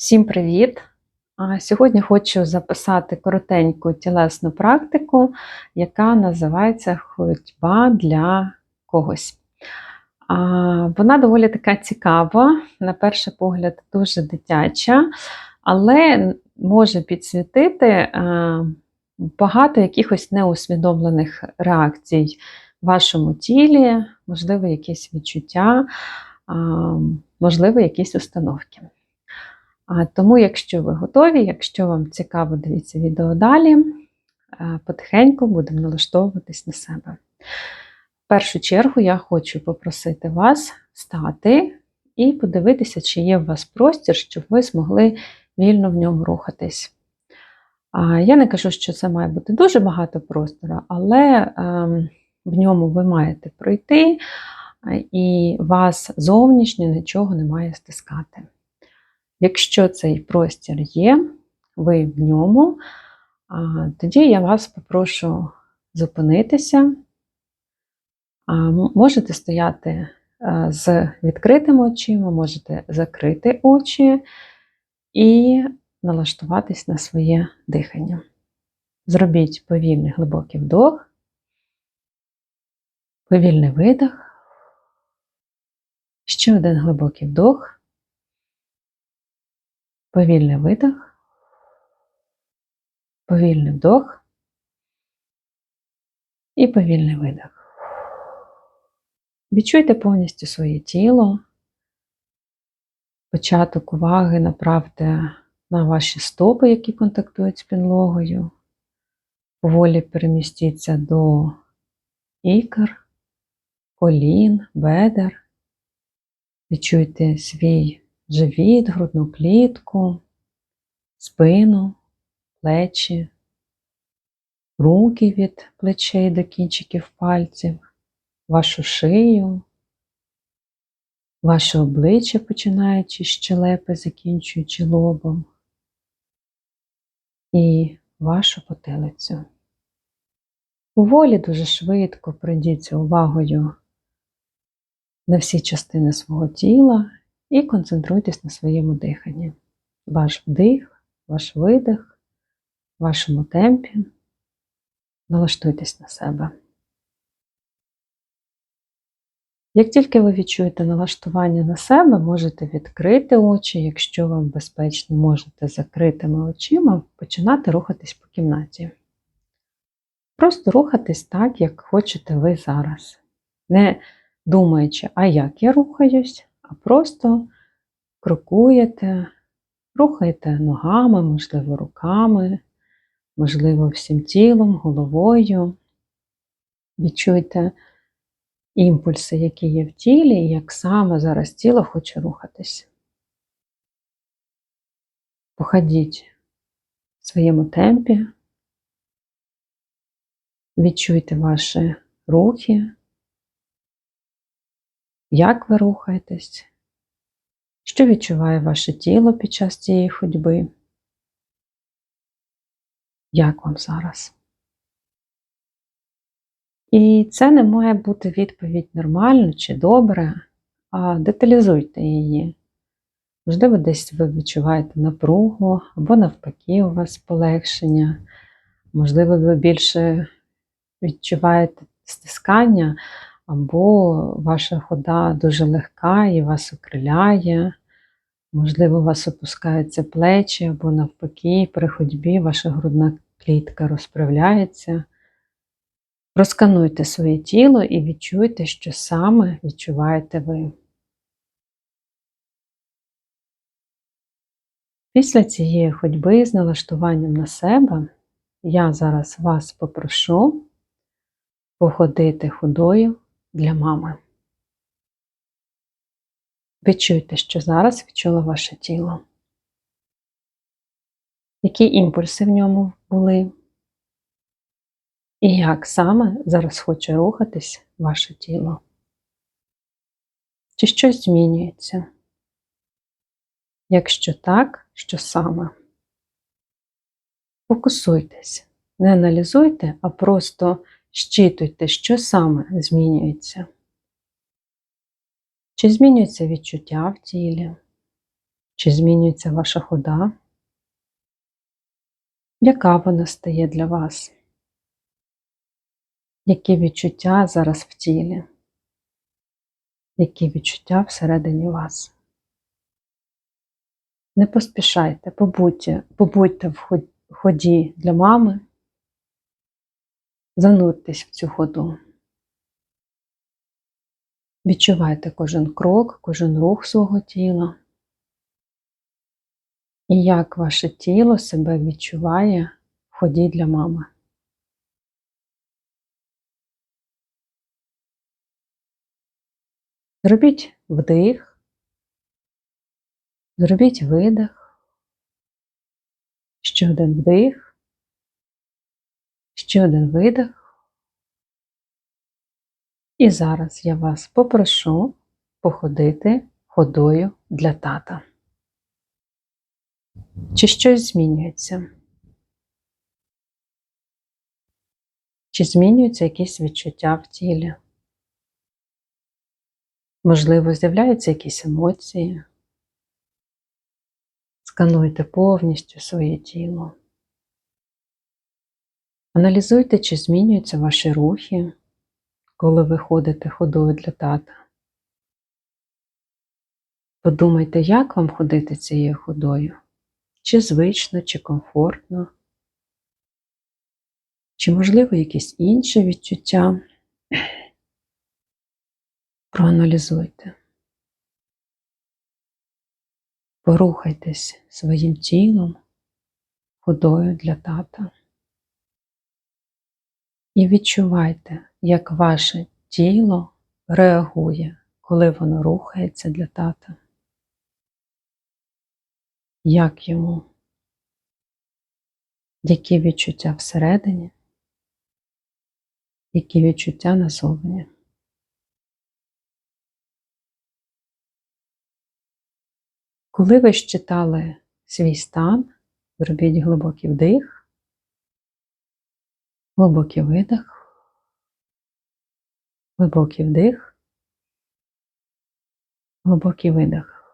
Всім привіт! Сьогодні хочу записати коротеньку тілесну практику, яка називається ходьба для когось. Вона доволі така цікава, на перший погляд, дуже дитяча, але може підсвітити багато якихось неусвідомлених реакцій в вашому тілі, можливо, якісь відчуття, можливо, якісь установки. Тому, якщо ви готові, якщо вам цікаво, дивіться відео далі, е, потихеньку будемо налаштовуватись на себе. В першу чергу я хочу попросити вас встати і подивитися, чи є у вас простір, щоб ви змогли вільно в ньому рухатись. Я не кажу, що це має бути дуже багато простору, але ем, в ньому ви маєте пройти, і вас зовнішньо нічого не має стискати. Якщо цей простір є, ви в ньому, тоді я вас попрошу зупинитися. Можете стояти з відкритими очима, можете закрити очі і налаштуватись на своє дихання. Зробіть повільний глибокий вдох, повільний видих. Ще один глибокий вдох. Повільний видих, повільний вдох і повільний видих. Відчуйте повністю своє тіло. Початок уваги направте на ваші стопи, які контактують з підлогою. Поволі перемістіться до ікр, колін, бедер. Відчуйте свій живіт, грудну клітку, спину, плечі, руки від плечей до кінчиків пальців, вашу шию, ваше обличчя, починаючи з щелепи, закінчуючи лобом, і вашу потилицю. Поволі дуже швидко пройдіться увагою на всі частини свого тіла і концентруйтесь на своєму диханні. Ваш вдих, ваш видих, вашому темпі. Налаштуйтесь на себе. Як тільки ви відчуєте налаштування на себе, можете відкрити очі, якщо вам безпечно, можете закритими очима починати рухатись по кімнаті. Просто рухатись так, як хочете ви зараз. Не думаючи, а як я рухаюсь, а просто крокуєте, рухаєте ногами, можливо, руками, можливо, всім тілом, головою. Відчуйте імпульси, які є в тілі, і як саме зараз тіло хоче рухатись. Походіть в своєму темпі, відчуйте ваші рухи, як ви рухаєтесь, що відчуває ваше тіло під час цієї ходьби? Як вам зараз? І це не має бути відповідь нормально чи добре, а деталізуйте її. Можливо, десь ви відчуваєте напругу, або навпаки, у вас полегшення, можливо, ви більше відчуваєте стискання, або ваша хода дуже легка і вас окриляє, можливо, у вас опускаються плечі, або навпаки, при ходьбі ваша грудна клітка розправляється. Розкануйте своє тіло і відчуйте, що саме відчуваєте ви. Після цієї ходьби з налаштуванням на себе я зараз вас попрошу походити ходою для мами. Відчуйте, що зараз відчуло ваше тіло. Які імпульси в ньому були? І як саме зараз хоче рухатись ваше тіло? Чи щось змінюється? Якщо так, що саме? Фокусуйтесь, не аналізуйте, а просто Щитуйте, що саме змінюється. Чи змінюється відчуття в тілі, Чи змінюється ваша хода? Яка вона стає для вас? Які відчуття зараз в тілі? Які відчуття всередині вас? Не поспішайте, побудьте, побудьте в ході для мами, зануртесь в цю ходу. Відчувайте кожен крок, кожен рух свого тіла. І як ваше тіло себе відчуває в ході для мами. Зробіть вдих, зробіть видих, ще один вдих, ще один видих. І зараз я вас попрошу походити ходою для тата. Чи щось змінюється? Чи змінюються якісь відчуття в тілі? Можливо, з'являються якісь емоції. Скануйте повністю своє тіло. Аналізуйте, чи змінюються ваші рухи, коли ви ходите ходою для тата. Подумайте, як вам ходити цією ходою? Чи звично, чи комфортно, чи, можливо, якісь інші відчуття. Проаналізуйте. Порухайтесь своїм тілом, ходою для тата. І відчувайте, як ваше тіло реагує, коли воно рухається для тата. Як йому? Які відчуття всередині, які відчуття назовні. Коли ви щитали свій стан, зробіть глибокий вдих, глибокий видих, глибокий вдих, глибокий видих.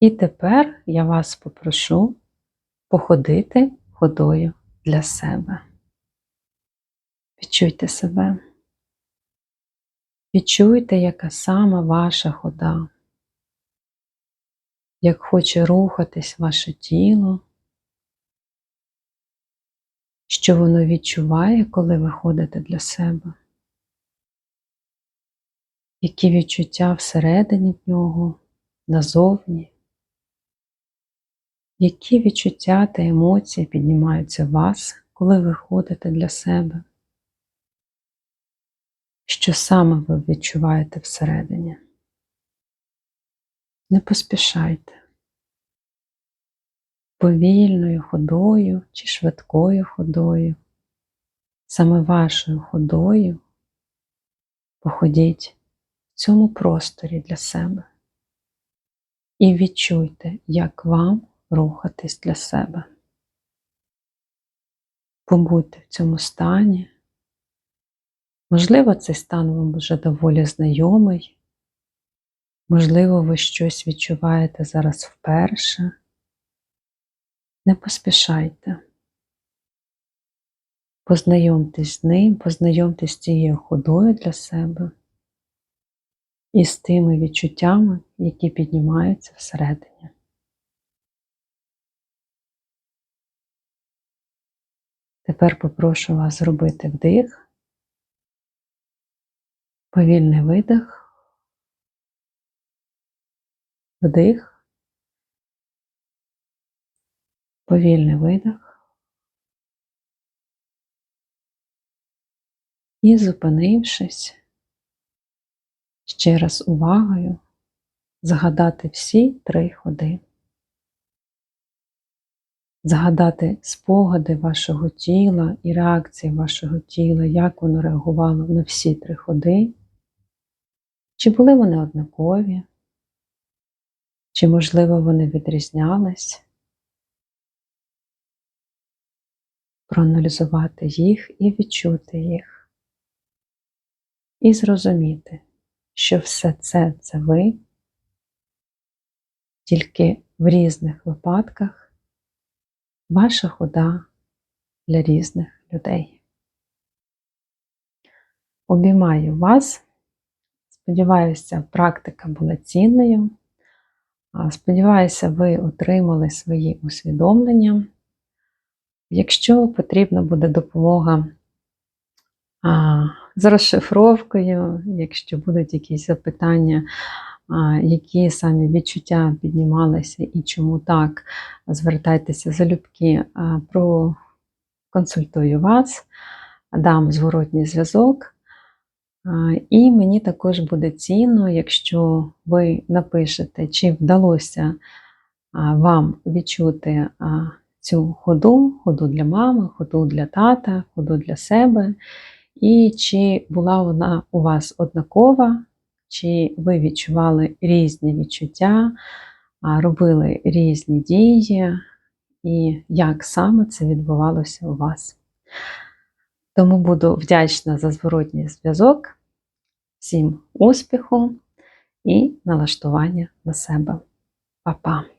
І тепер я вас попрошу походити ходою для себе. Відчуйте себе. Відчуйте, яка саме ваша хода як хоче рухатись ваше тіло, що воно відчуває, коли ви ходите для себе, які відчуття всередині в нього, назовні, які відчуття та емоції піднімаються в вас, коли ви ходите для себе, що саме ви відчуваєте всередині. Не поспішайте. Повільною ходою чи швидкою ходою, саме вашою ходою походіть в цьому просторі для себе і відчуйте, як вам рухатись для себе. Побудьте в цьому стані. Можливо, цей стан вам вже доволі знайомий. Можливо, ви щось відчуваєте зараз вперше. Не поспішайте. Познайомтесь з ним, познайомтесь з цією ходою для себе і з тими відчуттями, які піднімаються всередині. Тепер попрошу вас зробити вдих, повільний видих. Вдих, повільний видих. І, зупинившись, ще раз увагою згадати всі три ходи. Згадати спогади вашого тіла і реакції вашого тіла, як воно реагувало на всі три ходи, чи були вони однакові, чи, можливо, вони відрізнялись? Проаналізувати їх і відчути їх. І зрозуміти, що все це це ви, тільки в різних випадках ваша хода для різних людей. Обіймаю вас. Сподіваюся, практика була цінною. Сподіваюся, ви отримали свої усвідомлення. Якщо потрібна буде допомога а, з розшифровкою, якщо будуть якісь запитання, а, які самі відчуття піднімалися і чому так, звертайтеся залюбки, проконсультую вас, дам зворотній зв'язок. І мені також буде цінно, якщо ви напишете, чи вдалося вам відчути цю ходу, ходу для мами, ходу для тата, ходу для себе, і чи була вона у вас однакова, чи ви відчували різні відчуття, робили різні дії, і як саме це відбувалося у вас. Тому буду вдячна за зворотній зв'язок. Всім успіху і налаштування на себе. Па-па!